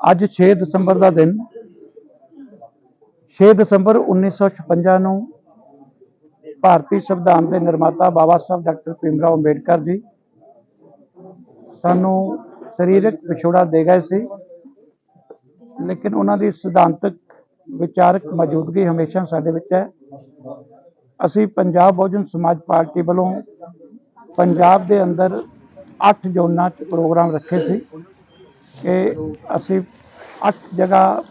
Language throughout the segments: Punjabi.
ਅੱਜ 6 ਦਸੰਬਰ ਦਾ ਦਿਨ 6 ਦਸੰਬਰ 1956 ਨੂੰ ਭਾਰਤੀ ਸੰਵਿਧਾਨ ਦੇ ਨਿਰਮਾਤਾ ਬਾਬਾ ਸਾਹਿਬ ਡਾਕਟਰ ਭੀਮ ਰਾਓ ਅੰਬੇਡਕਰ ਜੀ ਸਾਨੂੰ ਸਰੀਰਕ ਵਿਛੋੜਾ ਦੇ ਗਏ ਸੀ, ਲੇਕਿਨ ਉਹਨਾਂ ਦੀ ਸਿਧਾਂਤਕ ਵਿਚਾਰਕ ਮੌਜੂਦਗੀ ਹਮੇਸ਼ਾ ਸਾਡੇ ਵਿੱਚ ਹੈ। ਅਸੀਂ ਪੰਜਾਬ ਬਹੁਜਨ ਸਮਾਜ ਪਾਰਟੀ ਵੱਲੋਂ ਪੰਜਾਬ ਦੇ ਅੰਦਰ 8 ਜ਼ੋਨਾਂ 'ਚ ਪ੍ਰੋਗਰਾਮ ਰੱਖੇ ਸੀ। ਕਿ ਅਸੀਂ 8 ਜਗ੍ਹਾ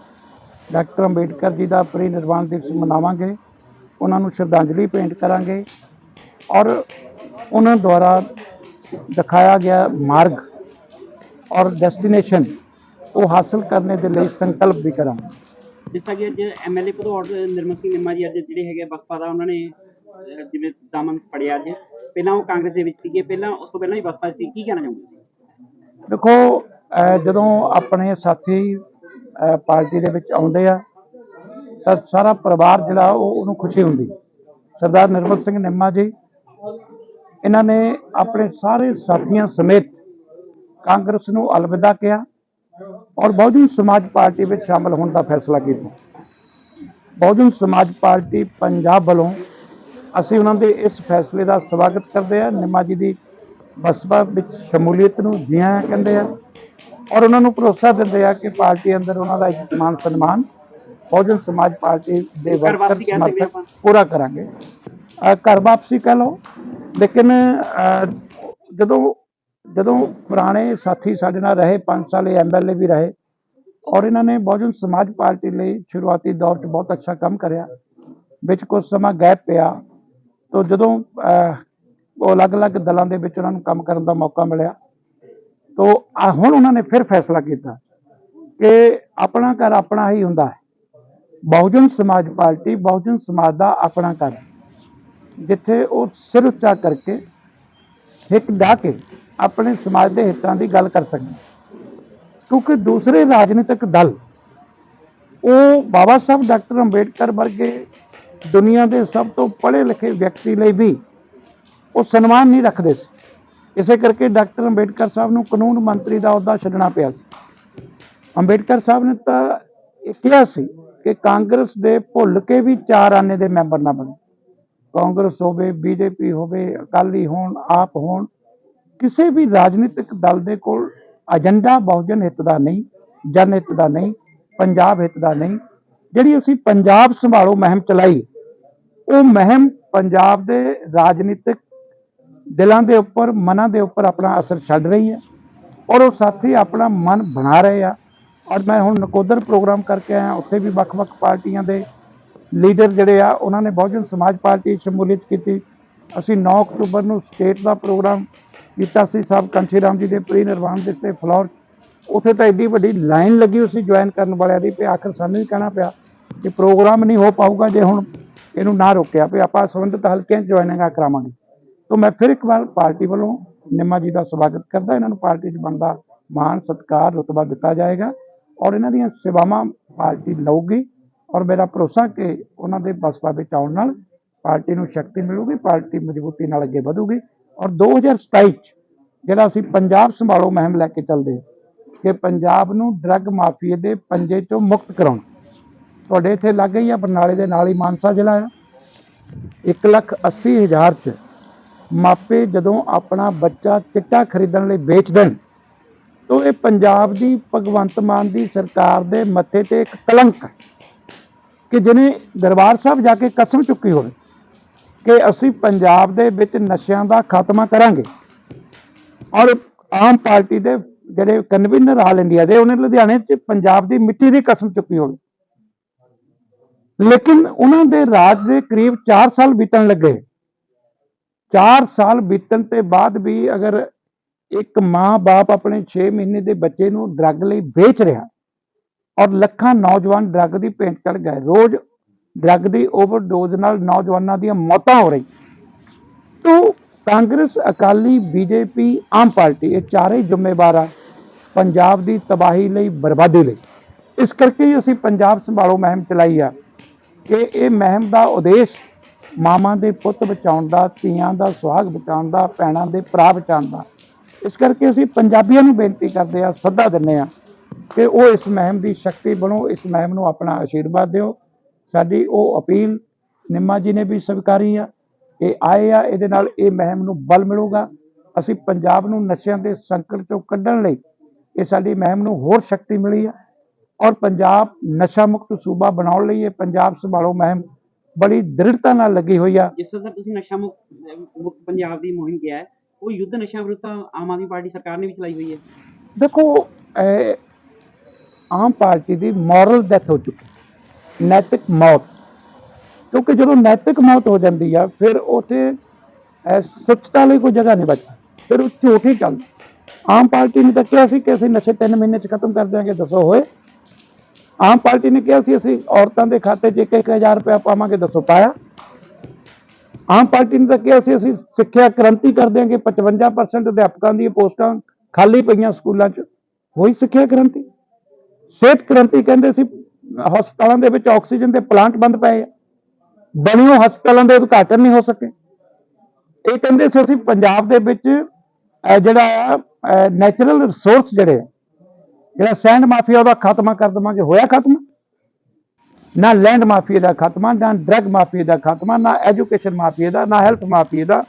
ਡਾਕਟਰ ਅੰਬੇਡਕਰ ਜੀ ਦਾ ਪਰਿ ਨਿਰਵਾਣ ਦਿਵਸ ਮਨਾਵਾਂਗੇ। ਉਹਨਾਂ ਨੂੰ ਸ਼ਰਧਾਂਜਲੀ ਭੇਂਟ ਕਰਾਂਗੇ ਔਰ ਉਹਨਾਂ ਦੁਆਰਾ ਦਿਖਾਇਆ ਗਿਆ ਮਾਰਗ ਔਰ ਡੈਸਟੀਨੇਸ਼ਨ ਉਹ ਹਾਸਲ ਕਰਨੇ ਦੇ ਲਈ ਸੰਕਲਪ ਵੀ ਕਰਾਂਗੇ। ਜਿਸ ਤਰ੍ਹਾਂ ਕਿ ਅੱਜ ਐਮਐਲਏ ਭਦੌੜ ਨਿਰਮਲ ਸਿੰਘ ਨਿੰਮਾ ਜੀ ਅੱਜ ਜਿਹੜੇ ਹੈਗੇ ਬਸਪਾ ਦਾ ਉਹਨਾਂ ਨੇ ਜਿਵੇਂ ਦਾਮਨ ਫੜਿਆ ਅੱਜ। ਪਹਿਲਾਂ ਉਹ ਕਾਂਗਰਸ ਦੇ ਵਿੱਚ ਸੀਗੇ ਪਹਿਲਾਂ ਉਸ ਤੋਂ ਪਹਿਲਾਂ ਹੀ ਬਸਪਾ ਸੀ। ਕੀ ਕਹਿਣਾ ਚਾਹੁੰਦੇ ਦੇਖੋ ਜਦੋਂ ਆਪਣੇ ਸਾਥੀ ਪਾਰਟੀ ਦੇ ਵਿੱਚ ਆਉਂਦੇ ਆ, ਤਾਂ ਸਾਰਾ ਪਰਿਵਾਰ ਜਿਹੜਾ ਉਹ ਉਹਨੂੰ ਖੁਸ਼ੀ ਹੁੰਦੀ। ਸਰਦਾਰ ਨਿਰਮਲ ਸਿੰਘ ਨਿੰਮਾ ਜੀ, ਇਹਨਾਂ ਨੇ ਆਪਣੇ ਸਾਰੇ ਸਾਥੀਆਂ ਸਮੇਤ ਕਾਂਗਰਸ ਨੂੰ ਅਲਵਿਦਾ ਕਿਹਾ ਔਰ ਬਹੁਜਨ ਸਮਾਜ ਪਾਰਟੀ ਵਿੱਚ ਸ਼ਾਮਲ ਹੋਣ ਦਾ ਫੈਸਲਾ ਕੀਤਾ। ਬਹੁਜਨ ਸਮਾਜ ਪਾਰਟੀ ਪੰਜਾਬ ਵੱਲੋਂ ਅਸੀਂ ਉਹਨਾਂ ਦੇ ਇਸ ਫੈਸਲੇ ਦਾ ਸਵਾਗਤ ਕਰਦੇ ਹਾਂ। ਨਿੰਮਾ ਜੀ ਦੀ ਬਸਪਾ ਵਿੱਚ ਸ਼ਮੂਲੀਅਤ ਨੂੰ ਜੀ ਆਇਆਂ ਕਹਿੰਦੇ ਆ ਔਰ ਉਹਨਾਂ ਨੂੰ ਭਰੋਸਾ ਦਿੰਦੇ ਆ ਕਿ ਪਾਰਟੀ ਅੰਦਰ ਉਹਨਾਂ ਦਾ ਇੱਕ ਮਾਨ ਸਨਮਾਨ ਬਹੁਜਨ ਸਮਾਜ ਪਾਰਟੀ ਦੇ ਵਰਕਰ ਸਮਰਥਕ। ਪੂਰਾ ਕਰਾਂਗੇ। ਘਰ ਵਾਪਸੀ ਕਹ ਲਓ। ਲੇਕਿਨ ਜਦੋਂ ਜਦੋਂ ਪੁਰਾਣੇ ਸਾਥੀ ਸਾਡੇ ਨਾਲ ਰਹੇ 5 ਸਾਲ ਐਮਐਲਏ ਵੀ ਰਹੇ ਔਰ ਇਹਨਾਂ ਨੇ ਬਹੁਜਨ ਸਮਾਜ ਪਾਰਟੀ ਲਈ ਸ਼ੁਰੂਆਤੀ ਦੌਰ 'ਚ ਬਹੁਤ ਅੱਛਾ ਕੰਮ ਕਰਿਆ। ਵਿੱਚ ਕੁਝ ਸਮਾਂ ਗੈਪ ਪਿਆ। ਤੋਂ ਜਦੋਂ ਉਹ ਅਲੱਗ-ਅਲੱਗ ਦਲਾਂ ਦੇ ਵਿੱਚ ਉਹਨਾਂ ਨੂੰ ਕੰਮ ਕਰਨ ਦਾ ਮੌਕਾ ਮਿਲਿਆ। ਤੋਂ ਹੁਣ ਉਹਨਾਂ ਨੇ ਫਿਰ ਫੈਸਲਾ ਕੀਤਾ ਕਿ ਆਪਣਾ ਘਰ ਆਪਣਾ ਹੀ ਹੁੰਦਾ ਹੈ। ਬਹੁਜਨ ਸਮਾਜ ਪਾਰਟੀ, ਬਹੁਜਨ ਸਮਾਜ ਦਾ ਆਪਣਾ ਘਰ ਜਿੱਥੇ ਉਹ ਸਿਰ ਉੱਚਾ ਕਰਕੇ ਹਿੱਕ ਡਾ ਕੇ ਆਪਣੇ ਸਮਾਜ ਦੇ ਹਿੱਤਾਂ ਦੀ ਗੱਲ ਕਰ ਸਕਣ। ਕਿਉਂਕਿ ਦੂਸਰੇ ਰਾਜਨੀਤਿਕ ਦਲ, ਉਹ ਬਾਬਾ ਸਾਹਿਬ ਡਾਕਟਰ ਅੰਬੇਡਕਰ ਵਰਗੇ ਦੁਨੀਆ ਦੇ ਸਭ ਤੋਂ ਪੜ੍ਹੇ ਲਿਖੇ ਵਿਅਕਤੀ ਲਈ ਵੀ ਉਹ ਸਨਮਾਨ ਨਹੀਂ ਰੱਖਦੇ ਸੀ। ਇਸੇ ਕਰਕੇ ਡਾਕਟਰ ਅੰਬੇਡਕਰ ਸਾਹਿਬ ਨੂੰ ਕਾਨੂੰਨ ਮੰਤਰੀ ਦਾ ਅਹੁਦਾ ਛੱਡਣਾ ਪਿਆ ਸੀ। ਅੰਬੇਡਕਰ ਸਾਹਿਬ ਨੇ ਤਾਂ ਇਹ ਕਿਹਾ ਸੀ ਕਿ ਕਾਂਗਰਸ ਦੇ ਭੁੱਲ ਕੇ ਵੀ ਚਾਰ ਆਨੇ ਦੇ ਮੈਂਬਰ ਨਾ ਬਣੇ ਕਾਂਗਰਸ ਹੋਵੇ, ਬੀਜੇਪੀ ਹੋਵੇ, ਅਕਾਲੀ ਹੋਣ, ਆਪ ਹੋਣ, ਕਿਸੇ ਵੀ ਰਾਜਨੀਤਿਕ ਦਲ ਦੇ ਕੋਲ ਏਜੰਡਾ, ਬਹੁਜਨ ਹਿੱਤ ਦਾ ਨਹੀਂ, ਜਨ ਹਿੱਤ ਦਾ ਨਹੀਂ, ਪੰਜਾਬ ਹਿੱਤ ਦਾ ਨਹੀਂ, ਜਿਹੜੀ ਅਸੀਂ ਪੰਜਾਬ ਸੰਭਾਲੋ ਮੁਹਿੰਮ ਚਲਾਈ, ਉਹ ਮੁਹਿੰਮ ਪੰਜਾਬ ਦੇ ਰਾਜਨੀਤਿਕ ਦਿਲਾਂ ਦੇ ਉੱਪਰ, ਮਨਾਂ ਦੇ ਉੱਪਰ ਆਪਣਾ ਅਸਰ ਛੱਡ ਰਹੀ ਹੈ ਔਰ ਉਹ ਸਾਥੀ ਆਪਣਾ ਮਨ ਬਣਾ ਰਹੇ ਆ। ਔਰ ਮੈਂ ਹੁਣ ਨਕੋਦਰ ਪ੍ਰੋਗਰਾਮ ਕਰਕੇ ਆਇਆ, ਉੱਥੇ ਵੀ ਵੱਖ-ਵੱਖ ਪਾਰਟੀਆਂ ਦੇ ਲੀਡਰ ਜਿਹੜੇ ਆ, ਉਹਨਾਂ ਨੇ ਬਹੁਜਨ ਸਮਾਜ ਪਾਰਟੀ ਸ਼ਮੂਲੀਅਤ ਕੀਤੀ। ਅਸੀਂ 9 ਅਕਤੂਬਰ ਨੂੰ ਸਟੇਟ ਦਾ ਪ੍ਰੋਗਰਾਮ ਕੀਤਾ ਸੀ, ਸਾਹਿਬ ਕੰਸ਼ੀ ਰਾਮ ਜੀ ਦੇ ਪ੍ਰੀ ਨਿਰਵਾਣ ਦੇ ਤੇ ਫਲੋਰ। ਉੱਥੇ ਤਾਂ ਐਡੀ ਵੱਡੀ ਲਾਈਨ ਲੱਗੀ ਹੋਈ ਸੀ ਜੁਆਇਨ ਕਰਨ ਵਾਲਿਆਂ ਦੀ ਤੇ ਆਖਰ ਸਾਨੂੰ ਵੀ ਕਹਿਣਾ ਪਿਆ ਕਿ ਪ੍ਰੋਗਰਾਮ ਨਹੀਂ ਹੋ ਪਾਊਗਾ ਜੇ ਹੁਣ ਇਹਨੂੰ ਨਾ ਰੋਕਿਆ, ਵੀ ਆਪਾਂ ਸੰਬੰਧਿਤ ਹਲਕਿਆਂ 'ਚ ਜੁਆਇਨਿੰਗਾਂ ਕਰਾਵਾਂਗੇ। ਤੋਂ ਮੈਂ ਫਿਰ ਇੱਕ ਵਾਰ ਪਾਰਟੀ ਵੱਲੋਂ ਨਿੰਮਾ ਜੀ ਦਾ ਸਵਾਗਤ ਕਰਦਾ, ਇਹਨਾਂ ਨੂੰ ਪਾਰਟੀ 'ਚ ਬਣਦਾ ਮਾਣ ਸਤਿਕਾਰ ਰੁਤਬਾ ਦਿੱਤਾ ਜਾਏਗਾ ਔਰ ਇਹਨਾਂ ਦੀਆਂ ਸੇਵਾਵਾਂ ਪਾਰਟੀ ਲਊਗੀ ਔਰ ਮੇਰਾ ਭਰੋਸਾ ਕਿ ਉਹਨਾਂ ਦੇ ਬਸਪਾ ਵਿੱਚ ਆਉਣ ਨਾਲ ਪਾਰਟੀ ਨੂੰ ਸ਼ਕਤੀ ਮਿਲੂਗੀ, ਪਾਰਟੀ ਮਜ਼ਬੂਤੀ ਨਾਲ ਅੱਗੇ ਵਧੂਗੀ ਔਰ 2027 ਚ ਜਿਹੜਾ ਅਸੀਂ ਪੰਜਾਬ ਸੰਭਾਲੋ ਮੁਹਿੰਮ ਲੈ ਕੇ ਚੱਲਦੇ ਹਾਂ, ਕਿ ਪੰਜਾਬ ਨੂੰ ਡਰੱਗ ਮਾਫੀਏ ਦੇ ਪੰਜੇ ਚੋਂ ਮੁਕਤ ਕਰਾਉਣ। ਤੁਹਾਡੇ ਇੱਥੇ ਲੱਗ ਗਈ ਆ, ਬਰਨਾਲੇ ਦੇ ਨਾਲ ਹੀ ਮਾਨਸਾ ਜ਼ਿਲ੍ਹਾ ਆ। ਇੱਕ ਲੱਖ ਅੱਸੀ ਹਜ਼ਾਰ ਚ ਮਾਪੇ ਜਦੋਂ ਆਪਣਾ ਬੱਚਾ ਚਿੱਟਾ ਖਰੀਦਣ ਲਈ ਵੇਚ ਦੇਣ ਤੋ ਇਹ ਪੰਜਾਬ ਦੀ ਭਗਵੰਤ ਮਾਨ ਦੀ ਸਰਕਾਰ ਦੇ ਮੱਥੇ ਤੇ ਇੱਕ ਕਲੰਕ ਕਿ ਜਿਹਨੇ ਦਰਬਾਰ ਸਾਹਿਬ ਜਾ ਕੇ ਕਸਮ ਚੁੱਕੀ ਹੋਵੇ ਕਿ ਅਸੀਂ ਪੰਜਾਬ ਦੇ ਵਿੱਚ ਨਸ਼ਿਆਂ ਦਾ ਖਾਤਮਾ ਕਰਾਂਗੇ ਔਰ ਆਮ ਪਾਰਟੀ ਦੇ ਜਿਹੜੇ ਕਨਵੀਨਰ ਆਲ ਇੰਡੀਆ ਦੇ, ਉਹਨੇ ਲੁਧਿਆਣੇ 'ਚ ਪੰਜਾਬ ਦੀ ਮਿੱਟੀ ਦੀ ਕਸਮ ਚੁੱਕੀ ਹੋਵੇ। ਲੇਕਿਨ ਉਹਨਾਂ ਦੇ ਰਾਜ ਦੇ ਕਰੀਬ 4 ਸਾਲ ਬੀਤਣ ਲੱਗੇ। 4 ਸਾਲ ਬੀਤਣ ਤੇ ਬਾਅਦ ਵੀ ਅਗਰ ਇੱਕ ਮਾਂ-ਬਾਪ ਆਪਣੇ 6 ਮਹੀਨੇ ਦੇ ਬੱਚੇ ਨੂੰ ਡਰੱਗ ਲਈ ਵੇਚ ਰਿਹਾ ਔਰ ਲੱਖਾਂ ਨੌਜਵਾਨ ਡਰੱਗ ਦੀ ਭੇਂਟ ਚੜ ਗਏ, ਰੋਜ਼ ਡਰੱਗ ਦੀ ਓਵਰਡੋਜ਼ ਨਾਲ ਨੌਜਵਾਨਾਂ ਦੀਆਂ ਮੌਤਾਂ ਹੋ ਰਹੀ ਤੋ ਕਾਂਗਰਸ, ਅਕਾਲੀ, ਬੀਜੇਪੀ, ਆਮ ਪਾਰਟੀ, ਇਹ ਚਾਰੇ ਜ਼ਿੰਮੇਵਾਰ ਆ ਪੰਜਾਬ ਦੀ ਤਬਾਹੀ ਲਈ ਬਰਬਾਦੀ ਲਈ। ਇਸ ਕਰਕੇ ਹੀ ਅਸੀਂ ਪੰਜਾਬ ਸੰਭਾਲੋ ਮਹਿਮ ਚਲਾਈ ਆ ਕਿ ਇਹ ਮਹਿਮ ਦਾ ਉਦੇਸ਼ ਮਾਵਾਂ ਦੇ ਪੁੱਤ ਬਚਾਉਣ ਦਾ ਧੀਆਂ ਦਾ ਸੁਹਾਗ ਬਚਾਉਣ ਦਾ ਭੈਣਾਂ ਦੇ ਭਰਾ ਬਚਾਉਣ ਦਾ ਇਸ ਕਰਕੇ ਅਸੀਂ ਪੰਜਾਬੀਆਂ ਨੂੰ ਬੇਨਤੀ ਕਰਦੇ ਆ ਸੱਦਾ ਦਿੰਨੇ ਆ ਕਿ ਉਹ ਇਸ ਮਹਿਮ ਦੀ ਸ਼ਕਤੀ ਬਣੋ, ਇਸ ਮਹਿਮ ਨੂੰ ਆਪਣਾ ਆਸ਼ੀਰਵਾਦ ਦਿਓ। ਸਾਡੀ ਉਹ ਅਪੀਲ ਨਿੰਮਾ ਜੀ ਨੇ ਵੀ ਸਵੀਕਾਰੀ ਆ ਇਹ ਆਏ ਆ, ਇਹਦੇ ਨਾਲ ਇਹ ਮਹਿਮ ਨੂੰ ਬਲ ਮਿਲੂਗਾ। ਅਸੀਂ ਪੰਜਾਬ ਨੂੰ ਨਸ਼ਿਆਂ ਦੇ ਸੰਕਟ ਚੋਂ ਕੱਢਣ ਲਈ ਇਹ ਸਾਡੀ ਮਹਿਮ ਨੂੰ ਹੋਰ ਸ਼ਕਤੀ ਮਿਲੀ ਆ। ਔਰ ਪੰਜਾਬ ਨਸ਼ਾ ਮੁਕਤ ਸੂਬਾ ਬਣਾਉਣ ਲਈ ਇਹ ਪੰਜਾਬ ਸੰਭਾਲੋ ਮਹਿਮ ਬੜੀ ਦ੍ਰਿੜਤਾ ਨਾਲ ਲੱਗੀ ਹੋਈ ਆ। ਜਿਸ ਤਰ੍ਹਾਂ ਤੁਸੀਂ ਨਸ਼ਾ ਮੁਕਤ ਪੰਜਾਬ ਦੀ ਮੁਹਿੰਮ ਕਿਹਾ ਹੈ ਉਹ ਯੁੱਧ ਨਸ਼ਾ ਵਿਰੁੱਧ ਆਮ ਆਦਮੀ ਪਾਰਟੀ ਸਰਕਾਰ ਨੇ ਵੀ ਚਲਾਈ ਹੋਈ ਹੈ। ਦੇਖੋ ਆਮ ਪਾਰਟੀ ਦੀ ਮੋਰਲ ਡੈਥ ਹੋ ਚੁੱਕੀ ਨੈਤਿਕ ਮੌਤ। ਕਿਉਂਕਿ ਜਦੋਂ ਨੈਤਿਕ ਮੌਤ ਹੋ ਜਾਂਦੀ ਆ ਫਿਰ ਉਥੇ ਸੁੱਚਤਾ ਲਈ ਕੋਈ ਜਗ੍ਹਾ ਨਹੀਂ ਬਚਦੀ। ਫਿਰ ਉਹ ਝੂਠ ਹੀ ਚੱਲਦਾ। ਆਮ ਪਾਰਟੀ ਨੇ ਤਾਂ ਕਿਹਾ ਸੀ ਕਿ ਅਸੀਂ ਨਸ਼ੇ 3 ਮਹੀਨੇ ਚ ਖਤਮ ਕਰ ਦਿਆਂਗੇ ਦੱਸੋ ਹੋਏ। ਆਮ ਪਾਰਟੀ ਨੇ ਕਿਹਾ ਸੀ ਅਸੀਂ ਔਰਤਾਂ ਦੇ ਖਾਤੇ 'ਚ 1-1000 ਰੁਪਏ ਪਾਵਾਂਗੇ ਦੱਸੋ ਪਾਇਆ? ਆਮ ਪਾਰਟੀ ਨੇ ਤਾਂ ਕਿਹਾ ਸੀ ਅਸੀਂ ਸਿੱਖਿਆ ਕ੍ਰਾਂਤੀ ਕਰ ਦਿਆਂਗੇ 55% ਅਧਿਆਪਕਾਂ ਦੀਆਂ ਪੋਸਟਾਂ ਖਾਲੀ ਪਈਆਂ ਸਕੂਲਾਂ 'ਚ। ਹੋਈ ਸਿੱਖਿਆ ਕ੍ਰਾਂਤੀ? ਸਿਹਤ ਕ੍ਰਾਂਤੀ ਕਹਿੰਦੇ ਸੀ ਹਸਪਤਾਲਾਂ ਦੇ ਵਿੱਚ ਆਕਸੀਜਨ ਦੇ ਪਲਾਂਟ ਬੰਦ ਪਏ ਆ। ਬਣਿਓ ਹਸਪਤਾਲਾਂ ਦੇ ਉਦਘਾਟਨ ਨਹੀਂ ਹੋ ਸਕੇ। ਇਹ ਕਹਿੰਦੇ ਸੀ ਅਸੀਂ ਪੰਜਾਬ ਦੇ ਵਿੱਚ ਜਿਹੜਾ ਨੈਚੁਰਲ ਰਿਸੋਰਸ ਜਿਹੜੇ ਆ, ਜਿਹੜਾ ਸੈਂਡ ਮਾਫੀਆ ਉਹਦਾ ਖਾਤਮਾ ਕਰ ਦੇਵਾਂਗੇ, ਹੋਇਆ ਖਾਤਮਾ? ਨਾ ਲੈਂਡ ਮਾਫੀਆ ਦਾ ਖਾਤਮਾ, ਨਾ ਡਰਗ ਮਾਫੀਆ ਦਾ ਖਾਤਮਾ, ਨਾ ਐਜੂਕੇਸ਼ਨ ਮਾਫੀਆ ਦਾ, ਨਾ ਹੈਲਥ ਮਾਫੀਆ ਦਾ।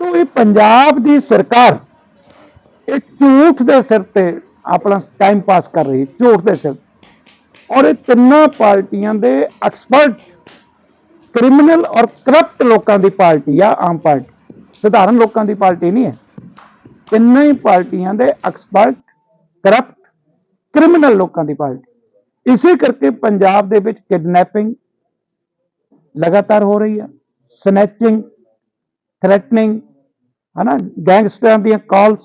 ਤੋਂ ਇਹ ਪੰਜਾਬ ਦੀ ਸਰਕਾਰ, ਇਹ ਝੂਠ ਦੇ ਸਿਰ ਤੇ ਆਪਣਾ ਟਾਈਮ ਪਾਸ ਕਰ ਰਹੀ, ਝੂਠ ਦੇ ਸਿਰ ਔਰ ਇਹ ਤਿੰਨਾਂ ਪਾਰਟੀਆਂ ਦੇ ਐਕਸਪਰਟ ਕ੍ਰਿਮੀਨਲ ਔਰ ਕਰਪਟ ਲੋਕਾਂ ਦੀ ਪਾਰਟੀ ਆ, ਆਮ ਪਾਰਟੀ। ਸਧਾਰਨ ਲੋਕਾਂ ਦੀ ਪਾਰਟੀ ਨਹੀਂ ਹੈ। ਤਿੰਨਾਂ ਹੀ ਪਾਰਟੀਆਂ ਦੇ ਐਕਸਪਰਟ ਕਰਪਟ ਕ੍ਰਿਮੀਨਲ ਲੋਕਾਂ ਦੀ ਪਾਰਟੀ। ਇਸੇ ਕਰਕੇ ਪੰਜਾਬ ਦੇ ਵਿੱਚ ਕਿਡਨੈਪਿੰਗ ਲਗਾਤਾਰ ਹੋ ਰਹੀ ਹੈ ਸਨੈਚਿੰਗ, ਥ੍ਰੈਟਨਿੰਗ, ਹਨਾ, ਗੈਂਗਸਟਰਾਂ ਦੀਆਂ ਕਾਲਸ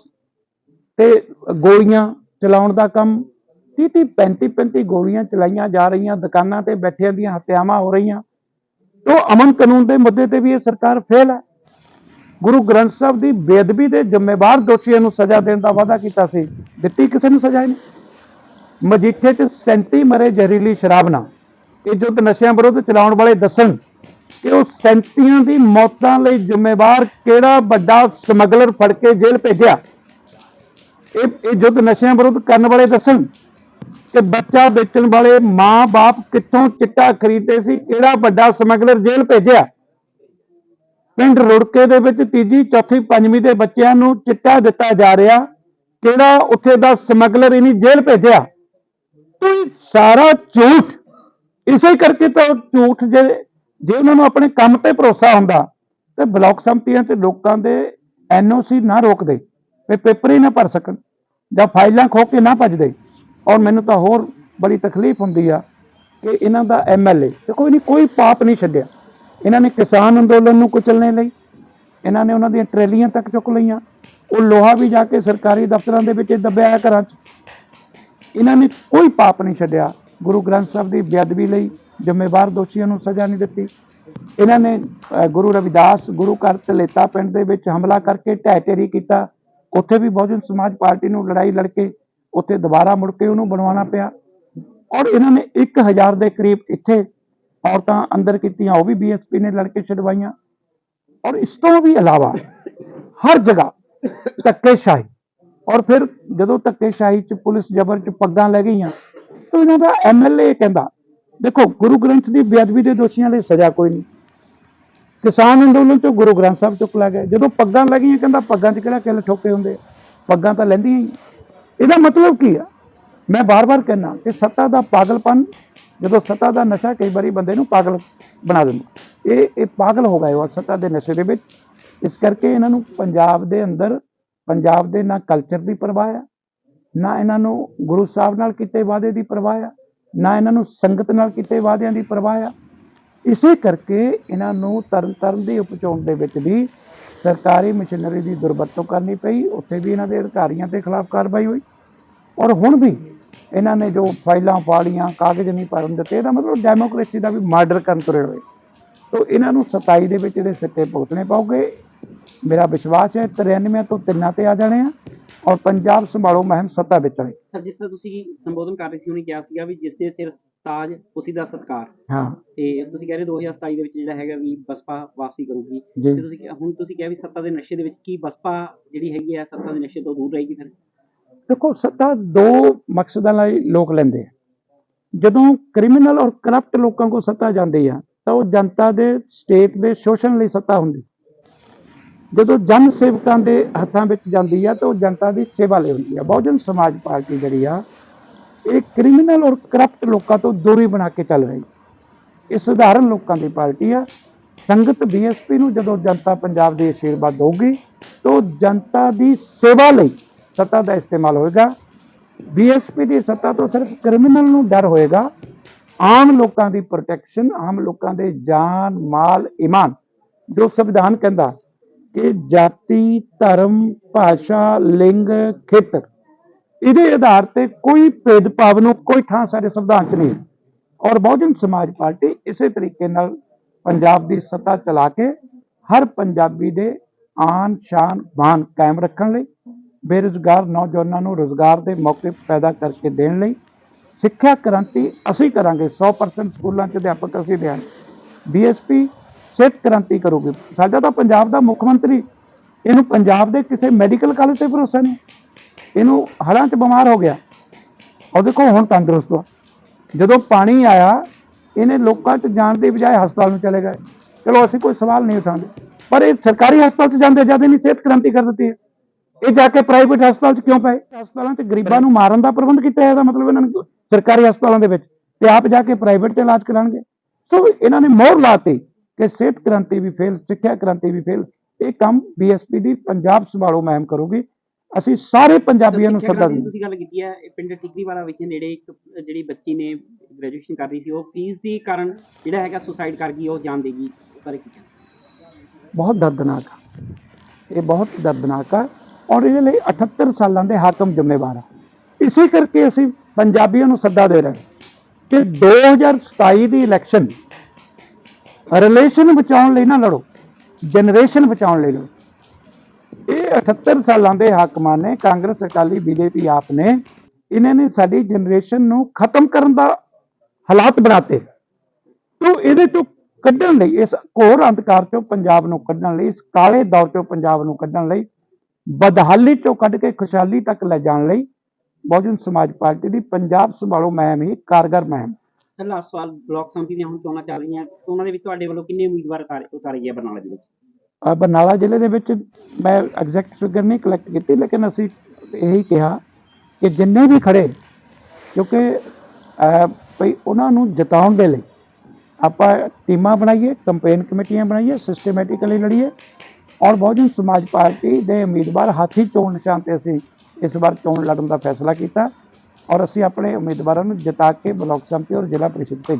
ਤੇ ਗੋਲੀਆਂ ਚਲਾਉਣ ਦਾ ਕੰਮ। 30 30 35 35 ਗੋਲੀਆਂ ਚਲਾਈਆਂ ਜਾ ਰਹੀਆਂ, ਦੁਕਾਨਾਂ ਤੇ ਬੈਠਿਆਂ ਦੀਆਂ ਹੱਤਿਆਵਾਂ ਹੋ ਰਹੀਆਂ। ਤੋਂ ਅਮਨ ਕਾਨੂੰਨ ਦੇ ਮੁੱਦੇ ਤੇ ਵੀ ਇਹ ਸਰਕਾਰ ਫੇਲ ਹੈ ਗੁਰੂ ਗ੍ਰੰਥ ਸਾਹਿਬ ਦੀ ਬੇਅਦਬੀ ਦੇ ਜ਼ਿੰਮੇਵਾਰ ਦੋਸ਼ੀਆਂ ਨੂੰ ਸਜ਼ਾ ਦੇਣ ਦਾ ਵਾਅਦਾ ਕੀਤਾ ਸੀ। ਦਿੱਤੀ ਕਿਸੇ ਨੂੰ ਸਜ਼ਾ ਹੀ ਨਹੀਂ। ਮਜੀਠੇ 'ਚ 37 ਮਰੇ ਜ਼ਹਿਰੀਲੀ ਸ਼ਰਾਬ ਨਾਲ। ਇਹ ਯੁੱਧ ਨਸ਼ਿਆਂ ਵਿਰੁੱਧ ਚਲਾਉਣ ਵਾਲੇ ਦੱਸਣ ਕਿ ਉਹ 37 ਦੀ ਮੌਤਾਂ ਲਈ ਜ਼ਿੰਮੇਵਾਰ ਕਿਹੜਾ ਵੱਡਾ ਸਮਗਲਰ ਫੜ ਕੇ ਜੇਲ੍ਹ ਭੇਜਿਆ? ਇਹ ਇਹ ਯੁੱਧ ਨਸ਼ਿਆਂ ਵਿਰੁੱਧ ਕਰਨ ਵਾਲੇ ਦੱਸਣ ਕਿ ਬੱਚਾ ਵੇਚਣ ਵਾਲੇ ਮਾਂ-ਬਾਪ ਕਿੱਥੋਂ ਚਿੱਟਾ ਖਰੀਦਦੇ ਸੀ, ਕਿਹੜਾ ਵੱਡਾ ਸਮਗਲਰ ਜੇਲ੍ਹ ਭੇਜਿਆ? ਪਿੰਡ ਰੁੜਕੇ ਦੇ ਵਿੱਚ ਤੀਜੀ, ਚੌਥੀ, ਪੰਜਵੀਂ ਦੇ ਬੱਚਿਆਂ ਨੂੰ ਚਿੱਟਾ ਦਿੱਤਾ ਜਾ ਰਿਹਾ। ਕਿਹੜਾ ਉੱਥੇ ਦਾ ਸਮਗਲਰ ਇਹਨੀ ਜੇਲ੍ਹ ਭੇਜਿਆ? ਸਾਰਾ ਝੂਠ। ਇਸੇ ਕਰਕੇ ਤਾਂ ਝੂਠ ਜੇ ਜੇ ਉਹਨਾਂ ਨੂੰ ਆਪਣੇ ਕੰਮ ਤੇ ਭਰੋਸਾ ਹੁੰਦਾ, ਤੇ ਬਲਾਕ ਸੰਮਤੀਆਂ ਤੇ ਲੋਕਾਂ ਦੇ ਐਨਓਸੀ ਨਾ ਰੋਕਦੇ, ਤੇ ਪੇਪਰ ਹੀ ਨਾ ਭਰ ਸਕਣ, ਜਾਂ ਫਾਈਲਾਂ ਖੋ ਕੇ ਨਾ ਭੱਜਦੇ। ਔਰ ਮੈਨੂੰ ਤਾਂ ਹੋਰ ਬੜੀ ਤਕਲੀਫ ਹੁੰਦੀ ਆ ਕਿ ਇਹਨਾਂ ਦਾ ਐਮਐਲਏ ਤੇ ਕੋਈ ਨਹੀਂ, ਕੋਈ ਪਾਪ ਨਹੀਂ ਛੱਡਿਆ। ਇਹਨਾਂ ਨੇ ਕਿਸਾਨ ਅੰਦੋਲਨ ਨੂੰ ਕੁਚਲਣੇ ਲਈ, ਇਹਨਾਂ ਨੇ ਉਹਨਾਂ ਦੀਆਂ ਟਰੈਲੀਆਂ ਤੱਕ ਚੁੱਕ ਲਈਆਂ। ਉਹ ਲੋਹਾ ਵੀ ਜਾ ਕੇ ਸਰਕਾਰੀ ਦਫ਼ਤਰਾਂ ਦੇ ਵਿੱਚ ਦੱਬਿਆ ਘਰਾਂ 'ਚ। ਇਹਨਾਂ ਨੇ ਕੋਈ ਪਾਪ ਨਹੀਂ ਛੱਡਿਆ। ਗੁਰੂ ਗ੍ਰੰਥ ਸਾਹਿਬ ਦੀ ਬੇਅਦਬੀ ਲਈ ਜ਼ਿੰਮੇਵਾਰ ਦੋਸ਼ੀਆਂ ਨੂੰ ਸਜ਼ਾ ਨਹੀਂ ਦਿੱਤੀ। ਇਹਨਾਂ ਨੇ ਗੁਰੂ ਰਵਿਦਾਸ, ਗੁਰੂ ਘਰ ਤਲੇਤਾ ਪਿੰਡ ਦੇ ਵਿੱਚ ਹਮਲਾ ਕਰਕੇ ਢਹਿ ਢੇਰੀ ਕੀਤਾ। ਉੱਥੇ ਵੀ ਬਹੁਜਨ ਸਮਾਜ ਪਾਰਟੀ ਨੂੰ ਲੜਾਈ ਲੜ ਕੇ ਉੱਥੇ ਦੁਬਾਰਾ ਮੁੜ ਕੇ ਉਹਨੂੰ ਬਣਵਾਉਣਾ ਪਿਆ। ਔਰ ਇਹਨਾਂ ਨੇ 1000 ਦੇ ਕਰੀਬ ਇੱਥੇ ਔਰਤਾਂ ਅੰਦਰ ਕੀਤੀਆਂ, ਉਹ ਵੀ ਬੀਐਸਪੀ ਨੇ ਲੜ ਕੇ ਛਡਵਾਈਆਂ। ਔਰ ਇਸ ਤੋਂ ਵੀ ਇਲਾਵਾ ਹਰ ਜਗ੍ਹਾ ਧੱਕੇਸ਼ਾਹੀ ਔਰ ਫਿਰ ਜਦੋਂ ਧੱਕੇਸ਼ਾਹੀ ਚ, ਪੁਲਿਸ ਜ਼ਬਰ ਚ ਪੱਗਾਂ ਲੈ ਗਈਆਂ, ਤਾਂ ਇਹਨਾਂ ਦਾ ਐਮਐਲਏ ਕਹਿੰਦਾ, ਦੇਖੋ, ਗੁਰੂ ਗ੍ਰੰਥ ਦੀ ਬੇਅਦਬੀ ਦੇ ਦੋਸ਼ੀਆਂ ਲਈ ਸਜ਼ਾ ਕੋਈ ਨਹੀਂ। ਕਿਸਾਨ ਅੰਦੋਲਨ ਚੋਂ ਗੁਰੂ ਗ੍ਰੰਥ ਸਾਹਿਬ ਚੁੱਕ ਲੈ ਗਏ ਜਦੋਂ ਪੱਗਾਂ ਲੱਗੀਆਂ ਕਹਿੰਦਾ ਪੱਗਾਂ 'ਚ ਕਿਹੜਾ ਕਿੱਲ ਠੋਕੇ ਹੁੰਦੇ ਆ? ਪੱਗਾਂ ਤਾਂ ਲੈਂਦੀਆਂ ਹੀ ਇਹਦਾ ਮਤਲਬ ਕੀ ਆ? ਮੈਂ ਬਾਰ-ਬਾਰ ਕਹਿੰਦਾ ਕਿ ਸੱਤਾ ਦਾ ਪਾਗਲਪਨ, ਜਦੋਂ ਸੱਤਾ ਦਾ ਨਸ਼ਾ ਕਈ ਵਾਰੀ ਬੰਦੇ ਨੂੰ ਪਾਗਲ ਬਣਾ ਦਿੰਦਾ। ਇਹ ਇਹ ਪਾਗਲ ਹੋ ਗਏ ਉਹ ਸੱਤਾ ਦੇ ਨਸ਼ੇ ਦੇ ਵਿੱਚ। ਇਸ ਕਰਕੇ ਇਹਨਾਂ ਨੂੰ ਪੰਜਾਬ ਦੇ ਅੰਦਰ ਪੰਜਾਬ ਦੇ ਨਾ ਕਲਚਰ ਦੀ ਪਰਵਾਹ ਆ, ਨਾ ਇਹਨਾਂ ਨੂੰ ਗੁਰੂ ਸਾਹਿਬ ਨਾਲ ਕੀਤੇ ਵਾਅਦੇ ਦੀ ਪਰਵਾਹ ਆ, ਨਾ ਇਹਨਾਂ ਨੂੰ ਸੰਗਤ ਨਾਲ ਕੀਤੇ ਵਾਅਦਿਆਂ ਦੀ ਪਰਵਾਹ ਆ। ਇਸੇ ਕਰਕੇ ਇਹਨਾਂ ਨੂੰ ਤਰਨ ਤਰਨ ਦੀ ਉਪਚੋਣ ਦੇ ਵਿੱਚ ਵੀ ਸਰਕਾਰੀ ਮਸ਼ੀਨਰੀ ਦੀ ਦੁਰਵਰਤੋਂ ਕਰਨੀ ਪਈ, ਉੱਥੇ ਵੀ ਇਹਨਾਂ ਦੇ ਅਧਿਕਾਰੀਆਂ ਦੇ ਖਿਲਾਫ ਕਾਰਵਾਈ ਹੋਈ। ਔਰ ਹੁਣ ਵੀ ਇਹਨਾਂ ਨੇ ਜੋ ਫਾਈਲਾਂ ਪਾਲੀਆਂ ਕਾਗਜ਼ ਨਹੀਂ ਭਰਨ ਦਿੱਤੇ, ਇਹਦਾ ਮਤਲਬ ਡੈਮੋਕ੍ਰੇਸੀ ਦਾ ਵੀ ਮਰਡਰ ਕਰਨ ਤੁਰੇ ਹੋਏ। ਤੋ ਇਹਨਾਂ ਨੂੰ 27 ਦੇ ਵਿੱਚ ਜਿਹੜੇ ਸਿੱਟੇ ਭੁਗਤਣੇ ਪਾਉਗੇ ਮੇਰਾ ਵਿਸ਼ਵਾਸ ਹੈ 93 ਤੋਂ ਤਿੰਨਾਂ ਤੇ ਆ ਜਾਣੇ ਆ ਔਰ ਪੰਜਾਬ ਸੰਭਾਲੋ ਮਹਿਮ ਸੱਤਾ ਵਿੱਚ ਆਏ। ਸਰ ਜਿਸ ਤਰ੍ਹਾਂ ਤੁਸੀਂ ਸੰਬੋਧਨ ਕਰ ਰਹੇ ਸੀ ਉਹਨੇ ਕਿਹਾ ਸੀਗਾ ਵੀ ਜਿਸ ਦੇ ਸਿਰ ਤਾਜ ਉਸੀ ਦਾ ਸਤਕਾਰ। ਹਾਂ। ਤੇ ਤੁਸੀਂ ਕਹਿ ਰਹੇ 2027 ਦੇ ਵਿੱਚ ਜਿਹੜਾ ਹੈਗਾ ਵੀ ਬਸਪਾ ਵਾਪਸੀ ਕਰੂਗੀ। ਤੇ ਤੁਸੀਂ ਹੁਣ ਤੁਸੀਂ ਕਿਹਾ ਵੀ ਸੱਤਾ ਦੇ ਨਸ਼ੇ ਦੇ ਵਿੱਚ ਕੀ ਬਸਪਾ ਜਿਹੜੀ ਹੈਗੀ ਹੈ ਸੱਤਾ ਦੇ ਨਸ਼ੇ ਤੋਂ ਦੂਰ ਰਹੇਗੀ ਫਿਰ? ਦੇਖੋ ਸੱਤਾ ਦੋ ਮਕਸਦਾਂ ਲਈ ਲੋਕ ਲੈਂਦੇ ਆ। ਜਦੋਂ ਕ੍ਰਿਮੀਨਲ ਔਰ ਕਰਪਟ ਲੋਕਾਂ ਕੋਲ ਸੱਤਾ ਜਾਂਦੀ ਆ ਤਾਂ ਉਹ ਜਨਤਾ ਦੇ ਸਟੇਟ ਦੇ ਸ਼ੋਸ਼ਣ ਲਈ ਸੱਤਾ ਹੁੰਦੀ। ਜਦੋਂ ਜਨ ਸੇਵਕਾਂ ਦੇ ਹੱਥਾਂ ਵਿੱਚ ਜਾਂਦੀ ਆ ਤਾਂ ਉਹ ਜਨਤਾ ਦੀ ਸੇਵਾ ਲਈ ਹੁੰਦੀ ਆ। ਬਹੁਜਨ ਸਮਾਜ ਪਾਰਟੀ ਜਿਹੜੀ ਆ, ਇਹ ਕ੍ਰਿਮੀਨਲ ਔਰ ਕਰਪਟ ਲੋਕਾਂ ਤੋਂ ਦੂਰੀ ਬਣਾ ਕੇ ਚੱਲ ਰਹੀ। ਇਹ ਸਧਾਰਨ ਲੋਕਾਂ ਦੀ ਪਾਰਟੀ ਆ। ਸੰਗਤ ਬੀਐਸਪੀ ਨੂੰ ਜਦੋਂ ਜਨਤਾ ਪੰਜਾਬ ਦੇ ਆਸ਼ੀਰਵਾਦ ਦੇਊਗੀ, ਤਾਂ ਜਨਤਾ ਦੀ ਸੇਵਾ ਲਈ ਸੱਤਾ ਦਾ ਇਸਤੇਮਾਲ ਹੋਏਗਾ। ਬੀਐਸਪੀ ਦੀ ਸੱਤਾ ਤੋਂ ਸਿਰਫ ਕ੍ਰਿਮੀਨਲ ਨੂੰ ਡਰ ਹੋਏਗਾ। ਆਮ ਲੋਕਾਂ ਦੀ ਪ੍ਰੋਟੈਕਸ਼ਨ, ਆਮ ਲੋਕਾਂ ਦੇ ਜਾਨ ਮਾਲ ਇਮਾਨ ਜੋ ਸੰਵਿਧਾਨ ਕਹਿੰਦਾ ਕਿ ਜਾਤੀ, ਧਰਮ, ਭਾਸ਼ਾ, ਲਿੰਗ ਖੇਤਰ ਇਹਦੇ ਆਧਾਰ ਤੇ ਕੋਈ ਭੇਦਭਾਵ ਨੂੰ ਕੋਈ ਥਾਂ ਸਾਡੇ ਸੰਵਿਧਾਨ 'ਚ ਨਹੀਂ ਔਰ ਬਹੁਜਨ ਸਮਾਜ ਪਾਰਟੀ ਇਸੇ ਤਰੀਕੇ ਨਾਲ ਪੰਜਾਬ ਦੀ ਸੱਤਾ ਚਲਾ ਕੇ ਹਰ ਪੰਜਾਬੀ ਦੇ ਆਨ, ਸ਼ਾਨ, ਬਾਨ ਕਾਇਮ ਰੱਖਣ ਲਈ, ਬੇਰੁਜ਼ਗਾਰ ਨੌਜਵਾਨਾਂ ਨੂੰ ਰੋਜ਼ਗਾਰ ਦੇ ਮੌਕੇ ਪੈਦਾ ਕਰਕੇ ਦੇਣ ਲਈ ਸਿੱਖਿਆ ਕ੍ਰਾਂਤੀ ਅਸੀਂ ਕਰਾਂਗੇ। 100% ਸਕੂਲਾਂ 'ਚ ਅਧਿਆਪਕ ਅਸੀਂ ਦੇਵਾਂਗੇ। ਬੀਐਸਪੀ ਸਿੱਖ ਕ੍ਰਾਂਤੀ ਕਰੋਗੇ। ਸਾਡਾ ਤਾਂ ਪੰਜਾਬ ਦਾ ਮੁੱਖ ਮੰਤਰੀ, ਇਹਨੂੰ ਪੰਜਾਬ ਦੇ ਕਿਸੇ ਮੈਡੀਕਲ ਕਾਲਜ ਤੇ ਭਰੋਸਾ ਨਹੀਂ। ਇਹਨੂੰ ਹੜ੍ਹਾਂ 'ਚ ਬਿਮਾਰ ਹੋ ਗਿਆ। ਉਹ ਦੇਖੋ ਹੁਣ ਤੰਦਰੁਸਤ ਆ। ਜਦੋਂ ਪਾਣੀ ਆਇਆ, ਇਹਨੇ ਲੋਕਾਂ 'ਚ ਜਾਣ ਦੀ ਬਜਾਏ ਹਸਪਤਾਲ ਨੂੰ ਚਲੇ ਗਏ। ਚਲੋ ਅਸੀਂ ਕੋਈ ਸਵਾਲ ਨਹੀਂ ਉਠਾਉਂਦੇ। ਪਰ ਇਹ ਸਰਕਾਰੀ ਹਸਪਤਾਲ 'ਚ ਜਾਂਦੇ ਜਦ ਇਹਨੇ ਸਿਹਤ ਕ੍ਰਾਂਤੀ ਕਰ ਦਿੱਤੀ ਹੈ। ਇਹ ਜਾ ਕੇ ਪ੍ਰਾਈਵੇਟ ਹਸਪਤਾਲ 'ਚ ਕਿਉਂ ਪਏ? ਹਸਪਤਾਲਾਂ 'ਚ ਗਰੀਬਾਂ ਨੂੰ ਮਾਰਨ ਦਾ ਪ੍ਰਬੰਧ ਕੀਤਾ ਹੈ ਇਹਦਾ ਮਤਲਬ ਇਹਨਾਂ ਨੇ ਸਰਕਾਰੀ ਹਸਪਤਾਲਾਂ ਦੇ ਵਿੱਚ। ਤੇ ਆਪ ਜਾ ਕੇ ਪ੍ਰਾਈਵੇਟ 'ਚ ਇਲਾਜ ਕਰਾਉਣਗੇ। ਸੋ ਇਹਨਾਂ ਨੇ ਮੋਹਰ ਲਾਤੀ ਕਿ ਸਿਹਤ ਕ੍ਰਾਂਤੀ ਵੀ ਫੇਲ ਸਿੱਖਿਆ ਕ੍ਰਾਂਤੀ ਵੀ ਫੇਲ ਇਹ ਕੰਮ ਬੀਐਸਪੀ ਦੀ ਪੰਜਾਬ ਸੰਭਾਲੋ ਮਹਿਮ ਕਰੂਗੀ। ਅਸੀਂ ਸਾਰੇ ਪੰਜਾਬੀਆਂ ਨੂੰ ਸੱਦਾ ਦਿੰਦੇ ਤੁਸੀਂ ਗੱਲ ਕੀਤੀ ਹੈ ਇਹ ਪਿੰਡ ਟਿਕਰੀਵਾਲਾ ਵਿਖੇ ਨੇੜੇ ਇੱਕ ਜਿਹੜੀ ਬੱਚੀ ਨੇ ਗ੍ਰੈਜੂਏਸ਼ਨ ਕਰ ਰਹੀ ਸੀ ਉਹ ਫੀਸ ਦੀ ਕਾਰਨ ਜਿਹੜਾ ਹੈਗਾ ਸੁਸਾਈਡ ਕਰ ਗਈ ਉਹ ਜਾਨ ਦੇ ਗਈ ਉਸ ਬਾਰੇ ਕੀ ਬਹੁਤ ਦਰਦਨਾਕ ਆ। ਇਹ ਬਹੁਤ ਦਰਦਨਾਕ ਆ ਔਰ ਇਹਦੇ ਲਈ 78 ਸਾਲਾਂ ਦੇ ਹਾਕਮ ਜ਼ਿੰਮੇਵਾਰ ਆ। ਇਸੇ ਕਰਕੇ ਅਸੀਂ ਪੰਜਾਬੀਆਂ ਨੂੰ ਸੱਦਾ ਦੇ ਰਹੇ ਹਾਂ ਕਿ 2027 ਦੀ ਇਲੈਕਸ਼ਨ ਰਿਲੇਸ਼ਨ ਬਚਾਉਣ ਲਈ ਨਾ ਲੜੋ ਜਨਰੇਸ਼ਨ ਬਚਾਉਣ ਲਈ ਲੜੋ ਇਹ 78 ਸਾਲਾਂ ਦੇ ਹਾਕਮਾਂ ਨੇ ਕਾਂਗਰਸ ਅਕਾਲੀ ਬੀਜੇਪੀ ਆਪ ਨੇ ਇਹਨਾਂ ਨੇ ਸਾਡੀ ਜਨਰੇਸ਼ਨ ਨੂੰ ਖਤਮ ਕਰਨ ਦਾ ਹਾਲਾਤ ਬਣਾਤੇ ਤੋ ਇਹਦੇ ਤੋਂ ਕੱਢਣ ਲਈ ਇਸ ਘੋਰ ਅੰਧਕਾਰ ਚੋਂ ਪੰਜਾਬ ਨੂੰ ਕੱਢਣ ਲਈ ਇਸ ਕਾਲੇ ਦੌਰ ਚੋਂ ਪੰਜਾਬ ਨੂੰ ਕੱਢਣ ਲਈ ਬਦਹਾਲੀ ਚੋਂ ਕੱਢ ਕੇ ਖੁਸ਼ਹਾਲੀ ਤੱਕ ਲੈ ਜਾਣ ਲਈ ਬਹੁਜਨ ਸਮਾਜ ਪਾਰਟੀ ਦੀ ਪੰਜਾਬ ਸੰਭਾਲੋ ਮਹਿਮ ਹੀ ਕਾਰਗਰ ਮਹਿਮ ਸਰ ਲਾਸਟ ਸਵਾਲ ਬਲਾਕ ਸੰਮਤੀ ਦੀਆਂ ਹੁਣ ਚੋਣਾਂ ਚੱਲ ਰਹੀਆਂ। ਉਹਨਾਂ ਦੇ ਵਿੱਚ ਤੁਹਾਡੇ ਵੱਲੋਂ ਕਿੰਨੇ ਉਮੀਦਵਾਰ ਉਤਾਰੇ ਉਤਾਰੇ ਗਏ ਬਰਨਾਲਾ ਜ਼ਿਲ੍ਹੇ 'ਚ? ਅਹ ਬਰਨਾਲਾ ਜ਼ਿਲ੍ਹੇ ਦੇ ਵਿੱਚ ਮੈਂ ਐਗਜ਼ੈਕਟ ਫਿਗਰ ਨਹੀਂ ਕਲੈਕਟ ਕੀਤੀ, ਲੇਕਿਨ ਅਸੀਂ ਇਹੀ ਕਿਹਾ ਕਿ ਜਿੰਨੇ ਵੀ ਖੜੇ, ਕਿਉਂਕਿ ਭਈ ਉਹਨਾਂ ਨੂੰ ਜਿਤਾਉਣ ਦੇ ਲਈ ਆਪਾਂ ਟੀਮਾਂ ਬਣਾਈਏ ਕੰਪੇਨ ਕਮੇਟੀਆਂ ਬਣਾਈਏ ਸਿਸਟਮੈਟਿਕਲੀ ਲੜੀਏ ਔਰ ਬਹੁਜਨ ਸਮਾਜ ਪਾਰਟੀ ਦੇ ਉਮੀਦਵਾਰ ਹਾਥੀ ਚੋਣ ਨਿਸ਼ਾਨ ਤੇ ਅਸੀਂ ਇਸ ਵਾਰ ਚੋਣ ਲੜਨ ਦਾ ਫੈਸਲਾ ਕੀਤਾ। ਔਰ ਅਸੀਂ ਆਪਣੇ ਉਮੀਦਵਾਰਾਂ ਨੂੰ ਜਿਤਾ ਕੇ ਬਲਾਕ ਸੰਮਤੀ ਔਰ ਜ਼ਿਲ੍ਹਾ ਪ੍ਰੀਸ਼ਦ ਭੇਜ